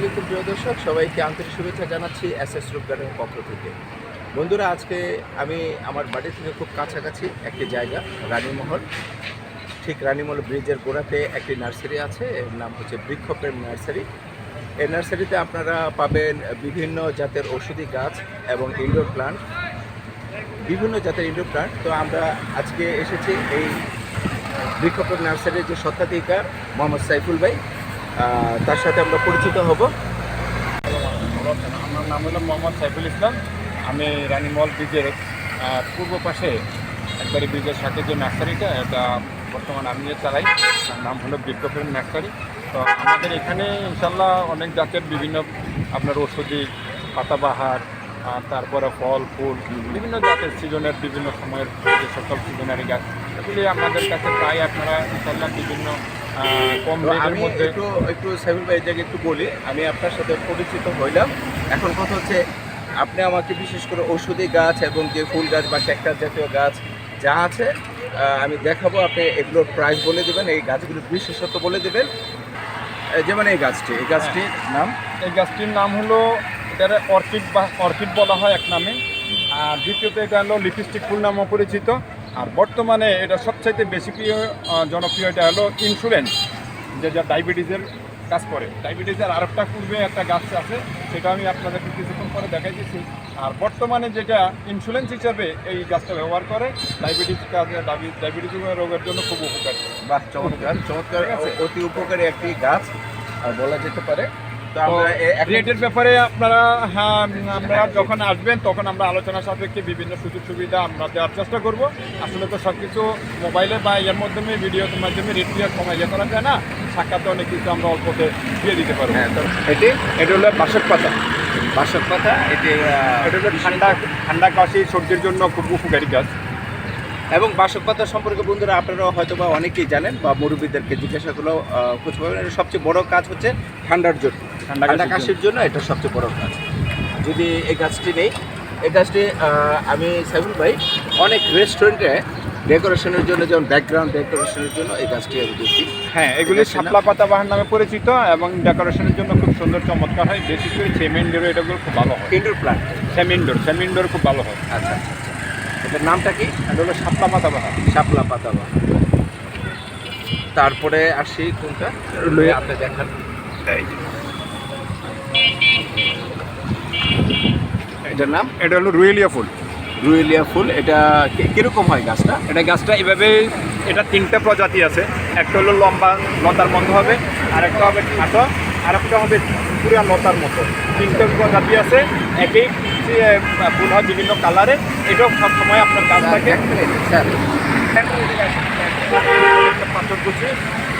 আলাইকুম প্রিয় দর্শক, সবাইকে আন্তরিক শুভেচ্ছা জানাচ্ছি এস এস রূপ পক্ষ থেকে। বন্ধুরা, আজকে আমি আমার বাড়ি থেকে খুব কাছাকাছি একটি জায়গা, রানীমহল। ঠিক রানীমহল ব্রিজের গোড়াতে একটি নার্সারি আছে, এর নাম হচ্ছে বৃক্ষপের নার্সারি। এই নার্সারিতে আপনারা পাবেন বিভিন্ন জাতের ঔষধি গাছ এবং ইনডোর প্লান্ট বিভিন্ন জাতের ইনডোর প্লান্ট তো আমরা আজকে এসেছি এই বৃক্ষপের নার্সারির যে স্বত্বাধিকার মোহাম্মদ সাইফুল ভাই। তার সাথে আমরা পরিচিত হব। আমার নাম হলো মোহাম্মদ সাইফুল ইসলাম। আমি রানীমল ব্রিজের পূর্ব পাশে একবারে ব্রিজের সাথে যে নার্সারিটা এটা বর্তমানে আমি যে চালাই, তার নাম হলো বিজ্ঞপ্রেম নার্সারি তো আমাদের এখানে ইনশাল্লাহ অনেক জাতের বিভিন্ন আপনার ওষুধি, পাতাবাহার তারপরে ফল, ফুল, বিভিন্ন জাতের সিজনের বিভিন্ন সময়ের যে সকল সিজনারি গাছ, এগুলি আমাদের কাছে প্রায় আপনারা ইনশাল্লাহ বিভিন্ন কম রেটের আমি মধ্যে একটু একটু সাইফুল ভাই জায়গায় একটু বলি। আমি আপনার সাথে পরিচিত হইলাম। এখন কথা হচ্ছে আপনি আমাকে বিশেষ করে ঔষধি গাছ এবং যে ফুল গাছ বা ক্যাকটাস জাতীয় গাছ যা আছে আমি দেখাবো। আপনি এগুলোর প্রাইস বলে দেবেন এই গাছগুলোর বিশেষত্ব বলে দেবেন। যেমন এই গাছটি এই গাছটির নাম? এই গাছটির নাম হলো এটার অর্কিড বা অর্কিড বলা হয় এক নামে। আর দ্বিতীয়ত এটা হলো লিপস্টিক ফুল নামও পরিচিত। আর বর্তমানে এটা সবচাইতে বেশি প্রিয় জনপ্রিয় এটা হলো ইন্স্যুরেন্স যে যা ডায়াবেটিসের কাজ করে। ডায়াবেটিসের আরেকটা পূর্বে একটা গাছ আছে সেটা আমি আপনাদেরকে কিছুক্ষণ পরে দেখাই দিচ্ছি আর বর্তমানে যেটা ইন্স্যুরেন্স হিসাবে এই গাছটা ব্যবহার করে ডায়াবেটিস কাজে ডায়াবেটিস রোগের জন্য খুব উপকারী। বাহ চমৎকার চমৎকার অতি উপকারী একটি গাছ আহ, বলা যেতে পারে রেটের ব্যাপারে আপনারা হ্যাঁ আমরা যখন আসবেন তখন আমরা আলোচনা সাপেক্ষে বিভিন্ন সুযোগ সুবিধা আমরা দেওয়ার চেষ্টা করব। আসলে তো সব কিছু মোবাইলে বা এর মাধ্যমে ভিডিওর মাধ্যমে রেট দিয়ে কমাই ইয়ে করা যায় না। সাক্ষাতে অনেক কিছু আমরা অল্পতে দিয়ে দিতে পারব। হ্যাঁ এটি এটা হলো বাসক পাতা। বাসক পাতা এটি এটা হলো ঠান্ডা ঠান্ডা কাশি সর্দির জন্য খুব উপকারী গাছ এবং বাসক পাতা সম্পর্কে বন্ধুরা আপনারা হয়তো বা অনেকেই জানেন বা মুরব্বীদেরকে জিজ্ঞাসা করলেও খোঁজ পাবেন। এটা সবচেয়ে বড় কাজ হচ্ছে ঠান্ডার জন্য। ঠান্ডা কাশির জন্য। এটা সবচেয়ে বড় কাজ। যদি এই গাছটি নেই এই গাছটি আমি সাইফুল ভাই অনেক রেস্টুরেন্টে ডেকোরেশনের জন্য যেমন ব্যাকগ্রাউন্ড ডেকোরেশনের জন্য এই গাছটি আমি দেখি। হ্যাঁ এগুলি শাপলা পাতা বাহার নামে পরিচিত এবং ডেকোরেশনের জন্য খুব সুন্দর চমৎকার হয়। বিশেষ করে সেমেন্ডোর এটাগুলো খুব ভালো হয়। ইনডোর প্লান্ট সেমেন্ডোর সেমেন্ডোর খুব ভালো হয়। আচ্ছা আচ্ছা। এটার নামটা কি? এটা হলো শাপলা পাতা বাহার শাপলা পাতা বা তারপরে আসি কোনটা। আপনি দেখান। এটার নাম? এটা হলো রুয়েলিয়া ফুল। রুয়েলিয়া ফুল এটা কীরকম হয় গাছটা? এটা গাছটা এভাবে এটা তিনটা প্রজাতি আছে। একটা হলো লম্বা লতার মতো হবে আর একটা হবে খাটো আর একটা হবে পুরা লতার মতো। তিনটে প্রজাতি আছে একই ফুল হয় বিভিন্ন কালারে এটাও সবসময় আপনার গাছ থাকে। এক মিনিট, স্যার। পাথর কুচি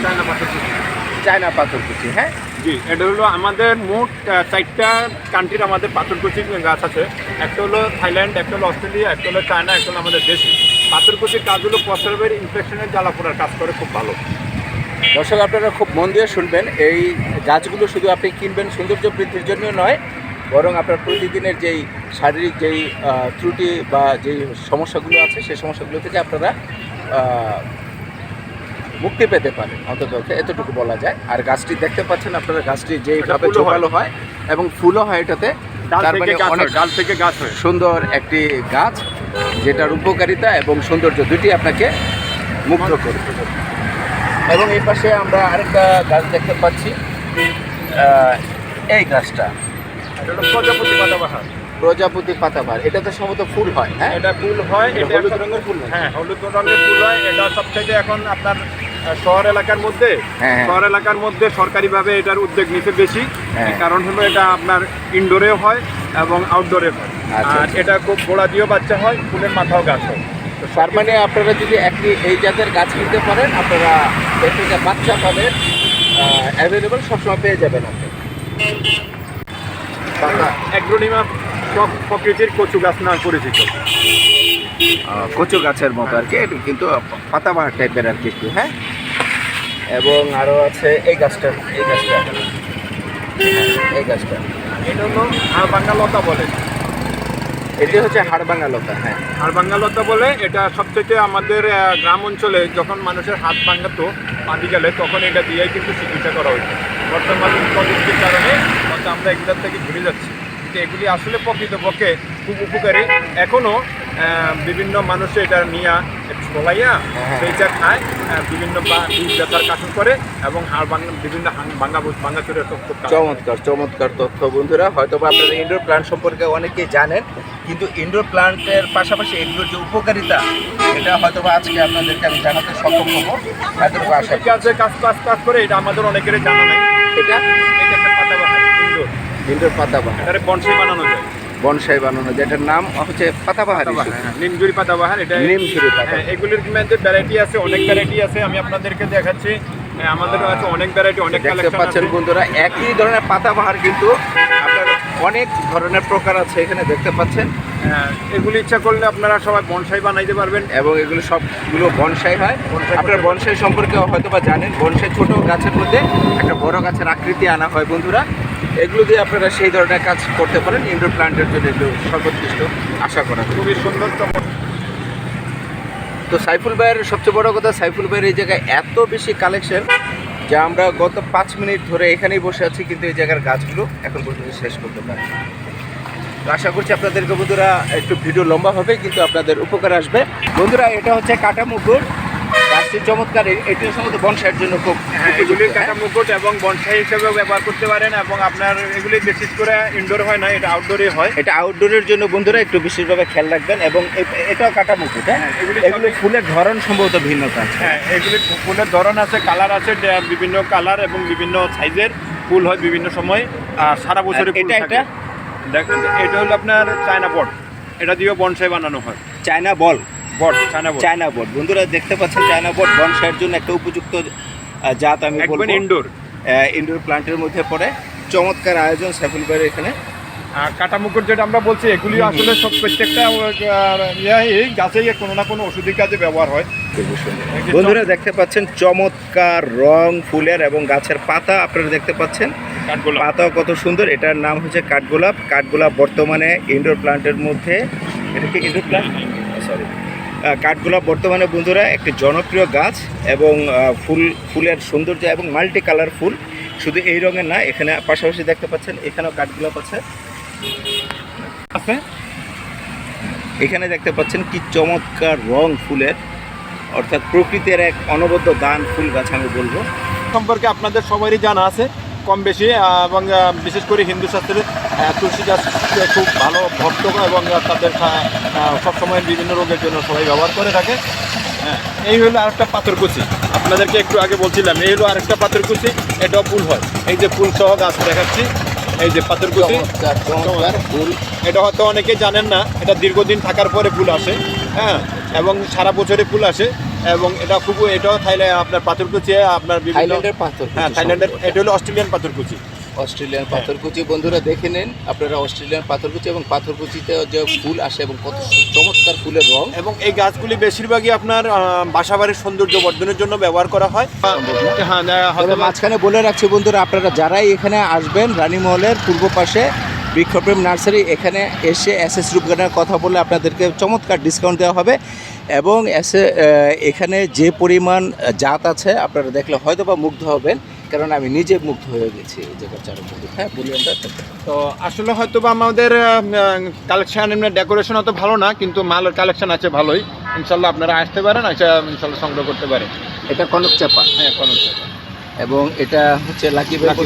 চায়না পাথর কুচি। চায়না পাথরকুচি হ্যাঁ? জি এটা হলো আমাদের মোট চারটা কান্ট্রির আমাদের পাথরকুচি গাছ আছে। একটা হলো থাইল্যান্ড একটা হলো অস্ট্রেলিয়া একটা হলো চায়না একটা হলো আমাদের দেশি। পাথরকুচির কাজ হলো প্রস্রাবের ইনফেকশনের জ্বালা পোড়ার কাজ করে খুব ভালো। দর্শক আপনারা খুব মন দিয়ে শুনবেন। এই গাছগুলো শুধু আপনি কিনবেন সৌন্দর্য বৃদ্ধির জন্য নয় বরং আপনার প্রতিদিনের যেই শারীরিক যেই ত্রুটি বা যেই সমস্যাগুলো আছে সেই সমস্যাগুলো থেকে আপনারা মুক্তি পেতে পারেন অন্তত এতটুকু বলা যায়। আর গাছটি দেখতে পাচ্ছেন আপনারা গাছটি যেইভাবে হয়। জোগালো হয় এবং ফুলও হয় এটাতে। তার মানে গাছ অনেক ডাল থেকে গাছ হয়। সুন্দর একটি গাছ যেটার উপকারিতা এবং সৌন্দর্য দুটি আপনাকে মুগ্ধ করবে এবং এই পাশে আমরা আরেকটা গাছ দেখতে পাচ্ছি। এই গাছটা। এটা হলো প্রজাপতি পাতাবাহার। প্রজাপতি পাতাবার এটা তো সম্ভবত ফুল হয় হ্যাঁ এটা ফুল হয় এটা হলুদ রঙের ফুল? হ্যাঁ হলুদ রঙের ফুল হয় এটা সবচাইতে এখন আপনার শহর এলাকার মধ্যে হ্যাঁ, হ্যাঁ। শহর এলাকার মধ্যে সরকারিভাবে এটার উদ্যোগ নিতে বেশি হ্যাঁ। কারণ হলো এটা আপনার ইনডোরেও হয় এবং আউটডোরে হয় আচ্ছা, আর আচ্ছা। এটা খুব গোড়া দিয়েও বাচ্চা হয় ফুলের মাথাও গাছ হয় তো তার মানে আপনারা যদি একটি এই জাতের গাছ কিনতে পারেন আপনারা এর থেকে বাচ্চা পাবেন অ্যাভেলেবল সবসময় পেয়ে যাবেন আপনি অ্যাগ্রোনিমা প্রকৃতির কচু গাছ নামে পরিচিত। কচু গাছের মতো আর কি কিন্তু পাতাবাহার টাইপের আর কি একটু হ্যাঁ? এবং আরও আছে এই গাছটা এই গাছটা। এই গাছটা। এটা হলো লতা বলে। এটি হচ্ছে হাড়ভাঙ্গা লতা হ্যাঁ। আর বাঙ্গালতা বলে এটা সবথেকে আমাদের গ্রাম অঞ্চলে যখন মানুষের হাত ভাঙাতো পানি গেলে তখন এটা দিয়েই কিন্তু চিকিৎসা করা হতো বর্তমান প্রযুক্তির কারণে আমরা এগুলোর থেকে ঘুরে যাচ্ছি। কিন্তু এগুলি আসলে প্রকৃতপক্ষে খুব উপকারী। এখনও বিভিন্ন মানুষ এটা নিয়ে ছোলাইয়া হ্যাঁ। সেইটা খায় বিভিন্ন বা- বীজ ব্যথার কাশন করে এবং হাড় ভাঙা বিভিন্ন হাং- ভাঙা ভাঙা চুরের। চমৎকার চমৎকার তথ্য বন্ধুরা। হয়তো বা আপনারা ইনডোর প্ল্যান্ট সম্পর্কে অনেকেই জানেন কিন্তু ইনডোর প্ল্যান্টের পাশাপাশি এগুলোর যে উপকারিতা এটা হয়তো বা আজকে আপনাদেরকে আমি জানাতে সক্ষম হব। এতটুকু আশা কাজ কাজ কাজ করে এটা আমাদের অনেকেরই জানা নেই। এটা এটা একটা পাতাবাহার ইনডোর বনসাই বানানো যায়। বনসাই বানানো যেটার নাম হচ্ছে পাতাবাহার হ্যাঁ, নিমজুরি পাতাবাহার এটা নিমঝুরি পাতা এগুলির মধ্যে ভ্যারাইটি আছে অনেক ভ্যারাইটি আছে আমি আপনাদেরকে দেখাচ্ছি। হ্যাঁ, আমাদের আছে অনেক ভ্যারাইটি অনেক দেখতে কালেকশন পাচ্ছেন বন্ধুরা একই ধরনের পাতাবাহার কিন্তু আপনার অনেক ধরনের প্রকার আছে এখানে দেখতে পাচ্ছেন? হ্যাঁ, এগুলি ইচ্ছা করলে আপনারা সবাই বনসাই বানাইতে পারবেন। এবং এগুলো সবগুলো বনসাই হয়। আপনার বনসাই সম্পর্কে হয়তো বা জানেন বনসাই ছোট গাছের মধ্যে একটা বড় গাছের আকৃতি আনা হয় বন্ধুরা। এগুলো দিয়ে আপনারা সেই ধরনের কাজ করতে পারেন। ইনডোর প্ল্যান্টের জন্য এগুলো সর্বোৎকৃষ্ট আশা করা খুবই সুন্দর তো। সাইফুল ভাইয়ের সবচেয়ে বড় কথা সাইফুল ভাইয়ের এই জায়গায় এত বেশি কালেকশন যা আমরা গত পাঁচ মিনিট ধরে এখানেই বসে আছি কিন্তু এই জায়গার গাছগুলো এখন পর্যন্ত শেষ করতে পারি তো আশা করছি আপনাদেরকে বন্ধুরা একটু ভিডিও লম্বা হবে কিন্তু আপনাদের উপকার আসবে। বন্ধুরা এটা হচ্ছে কাটা মুকুর গাছটি চমৎকার। এটি সম্ভবত বনসাইয়ের জন্য খুব হ্যাঁ, এগুলি হ্যাঁ? কাটা মুকুট এবং বনসাই হিসেবেও ব্যবহার করতে পারেন এবং আপনার এগুলি বিশেষ করে ইনডোর হয় না এটা আউটডোরে হয়। এটা আউটডোরের জন্য বন্ধুরা একটু বিশেষভাবে খেয়াল রাখবেন এবং এটাও কাটা মুকুট হ্যাঁ? হ্যাঁ, এগুলি ফুলের ধরন সম্ভবত ভিন্নতা হ্যাঁ এগুলি ফুলের ধরন আছে কালার আছে বিভিন্ন কালার এবং বিভিন্ন সাইজের ফুল হয় বিভিন্ন সময় আর সারা বছরে এটা- থাকে। এটা? দেখেন এটা হলো আপনার চায়না বট। এটা দিয়েও বনসাই বানানো হয়। চায়না বল। বট চায়না বট। বন্ধুরা দেখতে পাচ্ছেন চায়না বোর্ড বনসাইয়ের জন্য একটা উপযুক্ত জাত আমি বলব। ইনডোর। ইনডোর প্লান্টের মধ্যে পড়ে। চমৎকার আয়োজন সাইফুল ভাইয়ের এখানে। আর কাটা মুকুট যেটা আমরা বলছি এগুলি আসলে সব প্রত্যেকটা এই গাছেই কোনো না কোনো ওষুধি কাজে ব্যবহার হয়। বন্ধুরা দেখতে পাচ্ছেন চমৎকার রং ফুলের এবং গাছের পাতা। আপনারা দেখতে পাচ্ছেন পাতাও কত সুন্দর। এটার নাম হচ্ছে কাঠগোলাপ। কাঠগোলাপ বর্তমানে ইনডোর প্লান্টের মধ্যে এটা কি ইনডোর প্লান্ট? সরি কাঠগোলাপ বর্তমানে বন্ধুরা একটি জনপ্রিয় গাছ এবং আহ, ফুল ফুলের সৌন্দর্য এবং মাল্টি কালার ফুল শুধু এই রঙের না এখানে পাশাপাশি দেখতে পাচ্ছেন এখানেও কাঠগোলাপ আছে। আছে? এখানে দেখতে পাচ্ছেন কি চমৎকার রং ফুলের অর্থাৎ প্রকৃতির এক অনবদ্য দান ফুল গাছ আমি বলব। সম্পর্কে আপনাদের সবারই জানা আছে। কম বেশি এবং বিশেষ করে হিন্দু শাস্ত্রে তুলসী গাছ খুব ভালো ভক্ত এবং তাদের সবসময় বিভিন্ন রোগের জন্য সবাই ব্যবহার করে থাকে। হ্যাঁ, এই হলো আরেকটা পাথরকুচি আপনাদেরকে একটু আগে বলছিলাম এই হলো আরেকটা পাথরকুচি এটাও ফুল হয়। এই যে ফুল সহ গাছ দেখাচ্ছি এই যে পাথরকুচি ফুল। এটা হয়তো অনেকে জানেন না এটা দীর্ঘদিন থাকার পরে ফুল আসে হ্যাঁ এবং সারা বছরে ফুল আসে। এবং এটা খুব এটাও থাইল্যান্ড আপনার পাথরকুচি আপনার থাইল্যান্ডের পাথর হ্যাঁ থাইল্যান্ডের এটা হলো অস্ট্রেলিয়ান পাথরকুচি। অস্ট্রেলিয়ান পাথরকুচি। বন্ধুরা দেখে নেন আপনারা অস্ট্রেলিয়ান পাথরকুচি এবং পাথরকুচিতে যে ফুল আসে এবং কত চমৎকার ফুলের রং। এবং এই গাছগুলি বেশিরভাগই আপনার বাসাবাড়ির সৌন্দর্য বর্ধনের জন্য ব্যবহার করা হয়। হ্যাঁ হ্যাঁ, মাঝখানে বলে রাখছি বন্ধুরা আপনারা যারাই এখানে আসবেন রানীমহলের পূর্ব পাশে বৃক্ষপ্রেম নার্সারি এখানে এসে এস এস রূপগানের কথা বলে আপনাদেরকে চমৎকার ডিসকাউন্ট দেওয়া হবে। এবং এসে এখানে যে পরিমাণ জাত আছে আপনারা দেখলে হয়তো বা মুগ্ধ হবেন। কারণ আমি নিজে মুগ্ধ হয়ে গেছি এই জায়গার চারপাশে। হ্যাঁ বলি আমরা তো আসলে হয়তো বা আমাদের কালেকশান এমনি ডেকোরেশন অত ভালো না কিন্তু মাল কালেকশন আছে ভালোই। ইনশাল্লাহ আপনারা আসতে পারেন আচ্ছা ইনশাল্লাহ সংগ্রহ করতে পারেন। এটা কনক চাপা। হ্যাঁ কোনো এবং এটা হচ্ছে লাকি Lucky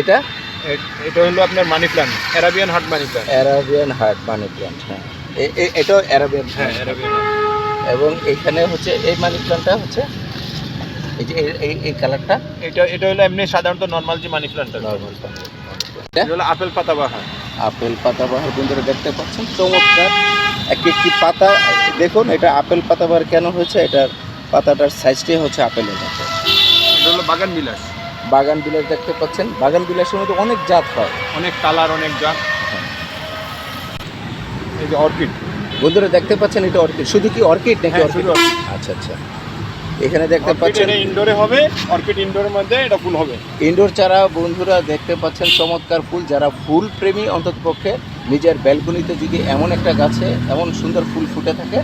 এটা? এটা হলো আপনার money plant Arabian heart money plant Arabian heart money plant হ্যাঁ। এটাও অ্যারাবিয়ান হ্যাঁ অ্যারাবিয়ান এবং এইখানে হচ্ছে এই মানি প্ল্যান্টটা হচ্ছে এই যে এই- এই কালারটা এটা এটা হলো এমনি সাধারণত নর্মাল যে মানি প্ল্যান্ট নর্মাল এটা হলো আপেল পাতা বাহার। আপেল পাতাবাহার বন্ধুরা দেখতে পাচ্ছেন চমৎকার। একটি একটি পাতা দেখুন এটা আপেল পাতাবাহার কেন হয়েছে এটার পাতাটার সাইজটাই হচ্ছে আপেলের মতো। এটা হলো বাগান বিলাস। বাগান বিলাস দেখতে পাচ্ছেন। বাগান বিলাসের মধ্যে অনেক জাত হয়। অনেক কালার অনেক জাত। এই যে অর্কিড। বন্ধুরা দেখতে পাচ্ছেন এটা অর্কিড। শুধু কি অর্কিড নাকি হ্যাঁ, অর্কিড? আচ্ছা আচ্ছা। এখানে দেখতে পাচ্ছেন ইনডোরে হবে অর্কিড ইনডোরের মধ্যে এটা ফুল হবে। ইনডোর চারা বন্ধুরা দেখতে পাচ্ছেন চমৎকার ফুল। যারা ফুল প্রেমী অন্তত পক্ষে নিজের ব্যালকনিতে যদি এমন একটা গাছে এমন সুন্দর ফুল ফুটে থাকে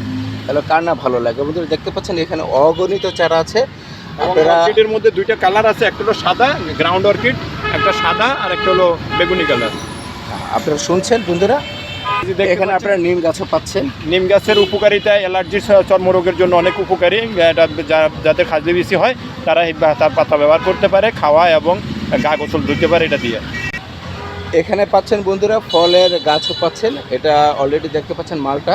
তাহলে কার না ভালো লাগে? বন্ধুরা দেখতে পাচ্ছেন এখানে অগণিত চারা আছে। আপনারা অর্কিডের মধ্যে দুইটা কালার আছে একটা হলো সাদা গ্রাউন্ড অর্কিড একটা সাদা আর একটা হলো বেগুনি কালার। আপনারা শুনছেন বন্ধুরা? এখানে আপনারা নিম গাছও পাচ্ছেন। নিম গাছের উপকারিতা অ্যালার্জি চর্মরোগের জন্য অনেক উপকারী। যাদের খাদ্য বেশি হয় তারা তার পাতা ব্যবহার করতে পারে খাওয়া এবং গা গোসল ধুতে পারে এটা দিয়ে। এখানে পাচ্ছেন বন্ধুরা ফলের গাছও পাচ্ছেন। এটা অলরেডি দেখতে পাচ্ছেন মালটা।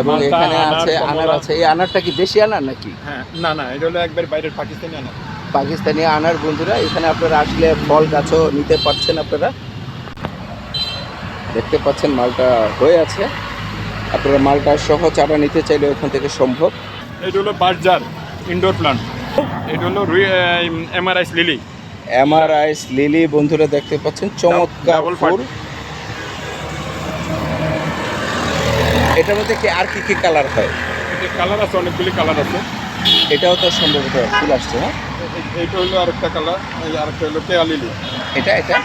এবং এখানে আছে আনার আছে। এই আনারটা কি দেশি আনার নাকি? হ্যাঁ না না এটা হলো একবার বাইরের পাকিস্তানি আনা পাকিস্তানি আনার বন্ধুরা এখানে আপনারা আসলে ফল গাছও নিতে পারছেন আপনারা। দেখতে পাচ্ছেন মালটা হয়ে আছে। আপনারা মালটা সহ চারা নিতে চাইলে ওখান থেকে সম্ভব। এটা হলো বার্জার ইনডোর প্লান্ট। এটা হলো এমআরআইস লিলি। এমআরআইস লিলি বন্ধুরা দেখতে পাচ্ছেন। চমৎকার ফুল। এটার মধ্যে কি আর কি কি কালার হয়? কালার আছে অনেকগুলি কালার আছে। এটাও তো সম্ভবত ফুল আসছে হ্যাঁ? এইটা হলো আরেকটা কালার এই আরেকটা হলো কেয়া লিলি। এটা এটা?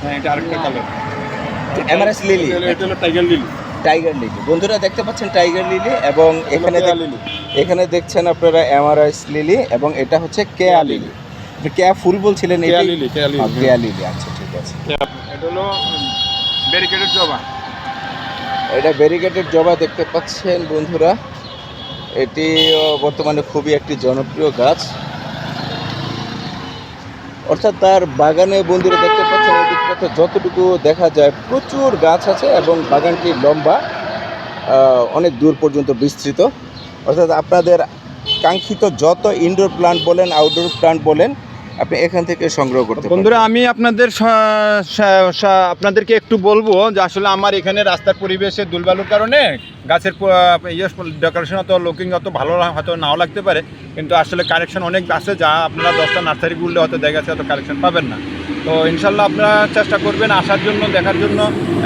হ্যাঁ এটা আরেকটা কালার এমআরএস লিলি এটা হলো টাইগার লিলি। Tiger lily. বন্ধুরা দেখতে পাচ্ছেন টাইগার লিলি এবং এখানে এখানে দেখছেন আপনারা এমআরআইস লিলি এবং এটা হচ্ছে কেয়া লিলি। কেয়া ফুল বলছিলেন কেয়া লিলি কেয়া হ্যাঁ, লিলি আচ্ছা ঠিক আছে। এটা হলো ব্যারিকেডের জবা। এটা ব্যারিকেডের জবা দেখতে পাচ্ছেন বন্ধুরা। এটি বর্তমানে খুবই একটি জনপ্রিয় গাছ। অর্থাৎ তার বাগানে বন্ধুরা দেখতে পাচ্ছেন এদিকটাতে যতটুকু দেখা যায় প্রচুর গাছ আছে এবং বাগানটি লম্বা অনেক দূর পর্যন্ত বিস্তৃত। অর্থাৎ আপনাদের কাঙ্ক্ষিত যত ইনডোর প্লান্ট বলেন আউটডোর প্লান্ট বলেন আপনি এখান থেকে সংগ্রহ করতে বন্ধুরা, আমি আপনাদের আপনাদেরকে একটু বলব যে আসলে আমার এখানে রাস্তার পরিবেশে দুলবালুর কারণে গাছের ইয়ে ডেকোরেশন অত, লুকিং অত ভালো হয়তো নাও লাগতে পারে। কিন্তু আসলে কালেকশন অনেক আছে, যা আপনারা দশটা নার্সারি ঘুরলে হয়তো দেখা যাচ্ছে অত কালেকশন পাবেন না। তো ইনশাল্লাহ আপনারা চেষ্টা করবেন আসার জন্য, দেখার জন্য,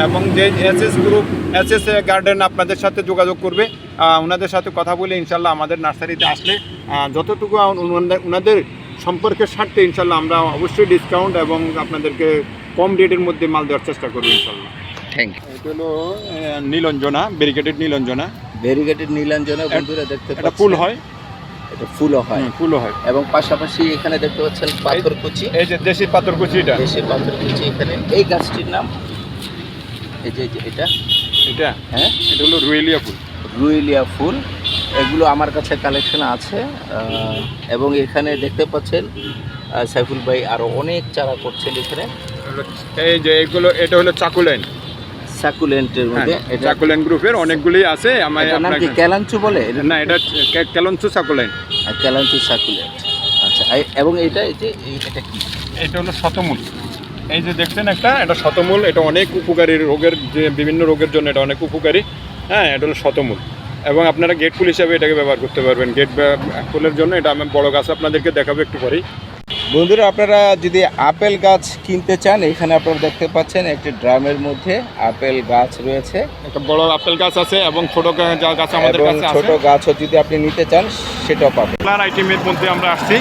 এবং যে S S group S S garden আপনাদের সাথে যোগাযোগ করবে। ওনাদের সাথে কথা বলে ইনশাল্লাহ আমাদের নার্সারিতে আসলে যতটুকু ওনাদের সম্পর্কের স্বার্থে ইনশাল্লাহ আমরা অবশ্যই ডিসকাউন্ট এবং আপনাদেরকে কম রেটের মধ্যে মাল দেওয়ার চেষ্টা করব ইনশাল্লাহ। থ্যাংক ইউ এটা হলো নীলঞ্জনা ব্যারিকেটেড নীলঞ্জনা। ভেরিগেটেড নীলাঞ্জনা বন্ধুরা দেখতে এটা ফুল হয়? এটা ফুলও হয়। ফুলও হয়। এবং পাশাপাশি এখানে দেখতে পাচ্ছেন পাথরকুচি এই যে দেশি পাথরকুচি এটা? দেশের পাথরকুচি এখানে। এই গাছটির নাম? এই যে এই যে এটা? এটা? হ্যাঁ? এটা হলো রুয়েলিয়া ফুল। রুইলিয়া ফুল। এগুলো আমার কাছে কালেকশন আছে এবং এখানে দেখতে পাচ্ছেন সাইফুল ভাই আরও অনেক চারা করছেন এখানে। এই যে এগুলো এটা হলো চাকুলেন। সাকুলেন্টের মধ্যে এটা চাকুলেন গ্রুপের অনেকগুলি আছে আমার নাম কি ক্যালাঞ্চু বলে? না এটা চাকুলেন। আর ক্যালাঞ্চু সাকুলেন্ট। আচ্ছা এবং এটা এই যে এটা কি? এটা হলো শতমূল। এই যে দেখছেন একটা এটা শতমূল এটা অনেক উপকারী রোগের যে বিভিন্ন রোগের জন্য এটা অনেক উপকারী। হ্যাঁ এটা হলো শতমূল। এবং আপনারা গেট ফুল হিসাবে এটাকে ব্যবহার করতে পারবেন। গেট ফুলের জন্য এটা আমি বড় গাছ আপনাদেরকে দেখাবো একটু পরেই। বন্ধুরা আপনারা যদি আপেল গাছ কিনতে চান এখানে আপনারা দেখতে পাচ্ছেন একটি ড্রামের মধ্যে আপেল গাছ রয়েছে। একটা বড় আপেল গাছ আছে এবং ছোট গাছ আমাদের কাছে ছোট গাছও যদি আপনি নিতে চান সেটাও পাবেন। কালার আইটেমের মধ্যে আমরা আসছি।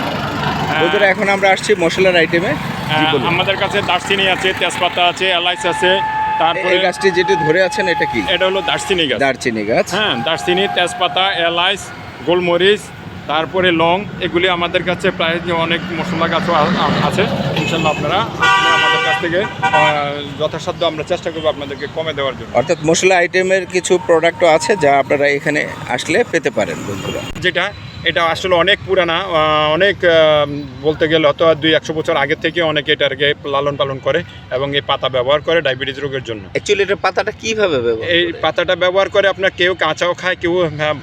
বন্ধুরা এখন আমরা আসছি মশলার আইটেমে আমাদের কাছে দারচিনি আছে তেজপাতা আছে এলাচ আছে তারপরে এই গাছটি যেটি ধরে আছেন এটা কি? এটা হলো দারচিনি গাছ। দারচিনি গাছ। হ্যাঁ দারচিনি তেজপাতা এলাচ গোলমরিচ তারপরে লং এগুলি আমাদের কাছে প্রায় অনেক মশলা গাছও আছে। ইনশাল্লাহ আপনারা আমাদের কাছ থেকে যথাসাধ্য আমরা চেষ্টা করব আপনাদেরকে কমে দেওয়ার জন্য। অর্থাৎ মশলা আইটেমের কিছু প্রোডাক্টও আছে যা আপনারা এখানে আসলে পেতে পারেন বন্ধুরা। যেটা এটা আসলে অনেক পুরানা অনেক বলতে গেলে হয়তো দুই একশো বছর আগে থেকে অনেকে এটাকে লালন পালন করে এবং এই পাতা ব্যবহার করে ডায়াবেটিস রোগের জন্য। অ্যাকচুয়ালি এটার পাতাটা কীভাবে এই পাতাটা ব্যবহার করে আপনার কেউ কাঁচাও খায় কেউ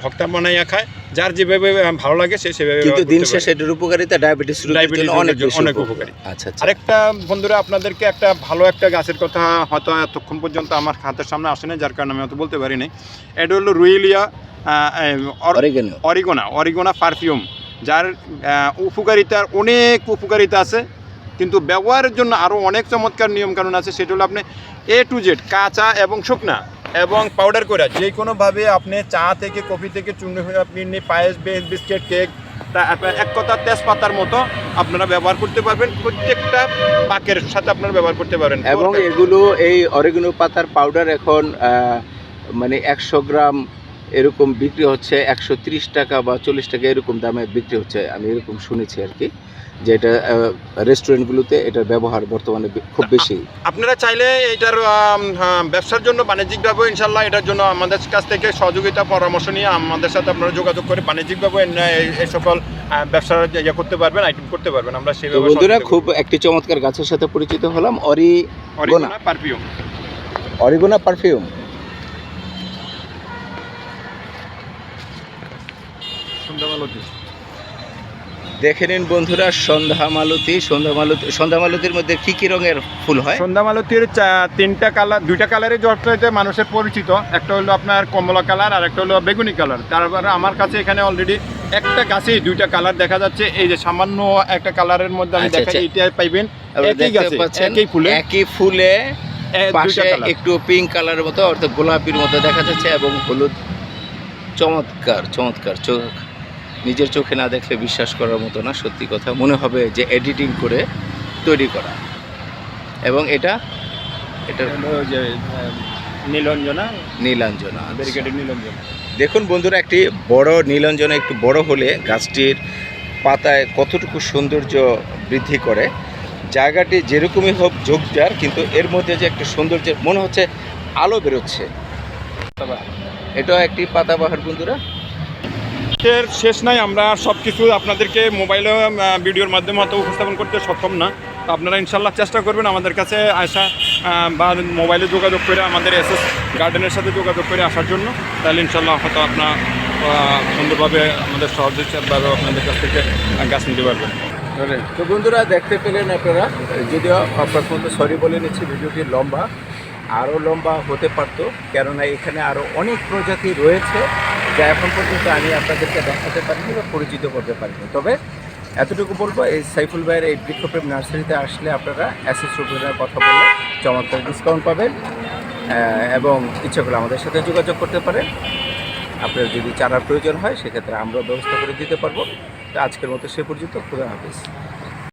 ভর্তা বানাইয়া খায়। যার যেভাবে ভালো লাগে সে সেভাবে কিন্তু দিন শেষে এটার উপকারিতা ডায়াবেটিস ডায়াবেটিস অনেক অনেক উপকারী। আচ্ছা আচ্ছা। আরেকটা বন্ধুরা আপনাদেরকে একটা ভালো একটা গাছের কথা হয়তো এতক্ষণ পর্যন্ত আমার হাতের সামনে আসে না যার কারণে আমি হয়তো বলতে পারি নাই। এটা হলো রুইলিয়া অরিগেনো অরিগোনা পারফিউম যার উপকারিতার অনেক উপকারিতা আছে কিন্তু ব্যবহারের জন্য আরও অনেক চমৎকার নিয়মকানুন আছে সেটা হলো আপনি এ টু জেড কাঁচা এবং শুকনা এবং পাউডার করে যে কোনোভাবে আপনি চা থেকে কফি থেকে চুনি পিন্নি পায়েস বিস্কিট কেক এক কথা তেজপাতার মতো আপনারা ব্যবহার করতে পারবেন প্রত্যেকটা পাকের সাথে আপনারা ব্যবহার করতে পারবেন এবং এগুলো এই অরিগিনো পাতার পাউডার এখন মানে একশো গ্রাম এরকম বিক্রি হচ্ছে একশো তিরিশ টাকা বা চল্লিশ টাকা এরকম দামে বিক্রি হচ্ছে। আমি এরকম শুনেছি আর কি যে এটা রেস্টুরেন্টগুলোতে এটার ব্যবহার বর্তমানে খুব বেশি। আপনারা চাইলে এটার ব্যবসার জন্য বাণিজ্যিকভাবে ইনশাল্লাহ এটার জন্য আমাদের কাছ থেকে সহযোগিতা পরামর্শ নিয়ে আমাদের সাথে আপনারা যোগাযোগ করে বাণিজ্যিকভাবে এই- এই সকল আহ, ব্যবসা ইয়ে করতে পারবেন আইটেম করতে পারবেন। আমরা সেই বন্ধুরা খুব একটি চমৎকার গাছের সাথে পরিচিত হলাম অরি অরিগোনা পারফিউম। অরিগোনা পারফিউম। দেখে নিন বন্ধুরা সন্ধ্যা মালতী সন্ধ্যা মালতী সন্ধ্যা মালতীর মধ্যে কি কি রঙের ফুল হয়? সন্ধ্যা মালতির তিনটা কালার দুইটা কালারের জটটাতে মানুষের পরিচিত। একটা হলো আপনার কমলা কালার আর একটা হলো বেগুনি কালার। তারপরে আমার কাছে এখানে অলরেডি একটা গাছেই দুইটা কালার দেখা যাচ্ছে। এই যে সামান্য একটা কালারের মধ্যে আমি আচ্ছা, দেখাই আচ্ছা। এটা পাইবেন। একই গাছে একই ফুলে। একই ফুলে পাশে একটু পিঙ্ক কালারের মতো অর্থাৎ গোলাপির মতো দেখা যাচ্ছে এবং হলুদ। চমৎকার চমৎকার চোখ নিজের চোখে না দেখলে বিশ্বাস করার মতো না সত্যি কথা। মনে হবে যে এডিটিং করে তৈরি করা। এবং এটা এটা যে নীলঞ্জনা নীলাঞ্জনা। নীলঞ্জনা। দেখুন বন্ধুরা একটি বড় নীলাঞ্জনা একটু বড় হলে গাছটির পাতায় কতটুকু সৌন্দর্য বৃদ্ধি করে জায়গাটি যেরকমই হোক যোগজার কিন্তু এর মধ্যে যে একটা সৌন্দর্যের মনে হচ্ছে আলো বেরোচ্ছে। এটাও একটি পাতাবাহার বন্ধুরা। এর শেষ নাই, আমরা সব কিছু আপনাদেরকে মোবাইলে ভিডিওর মাধ্যমে হয়তো উপস্থাপন করতে সক্ষম না। তো আপনারা ইনশাল্লাহ চেষ্টা করবেন আমাদের কাছে আসা বা মোবাইলে যোগাযোগ করে আমাদের এস এস গার্ডেনের সাথে যোগাযোগ করে আসার জন্য। তাহলে ইনশাল্লাহ হয়তো আপনার সুন্দরভাবে আমাদের সহযোগিতাভাবে আপনাদের কাছ থেকে গাছ নিতে পারবেন। তো বন্ধুরা দেখতে পেলেন আপনারা, যদিও প্রথমত সরি বলে নিচ্ছি, ভিডিওটি লম্বা আরও লম্বা হতে পারতো, কেননা এখানে আরও অনেক প্রজাতি রয়েছে। যা এখন পর্যন্ত আমি আপনাদেরকে দেখাতে পারিনি বা পরিচিত করতে পারিনি। তবে এতটুকু বলব, এই সাইফুল ভাইয়ের এই বৃক্ষপ্রেম নার্সারিতে আসলে আপনারা অ্যাসেস রুপের কথা বললে চমৎকার ডিসকাউন্ট পাবেন এবং ইচ্ছা করলে আমাদের সাথে যোগাযোগ করতে পারেন। আপনার যদি চারার প্রয়োজন হয়, সেক্ষেত্রে আমরা ব্যবস্থা করে দিতে পারব। আজকের মতো সে পর্যন্ত, খুদা হাফিজ।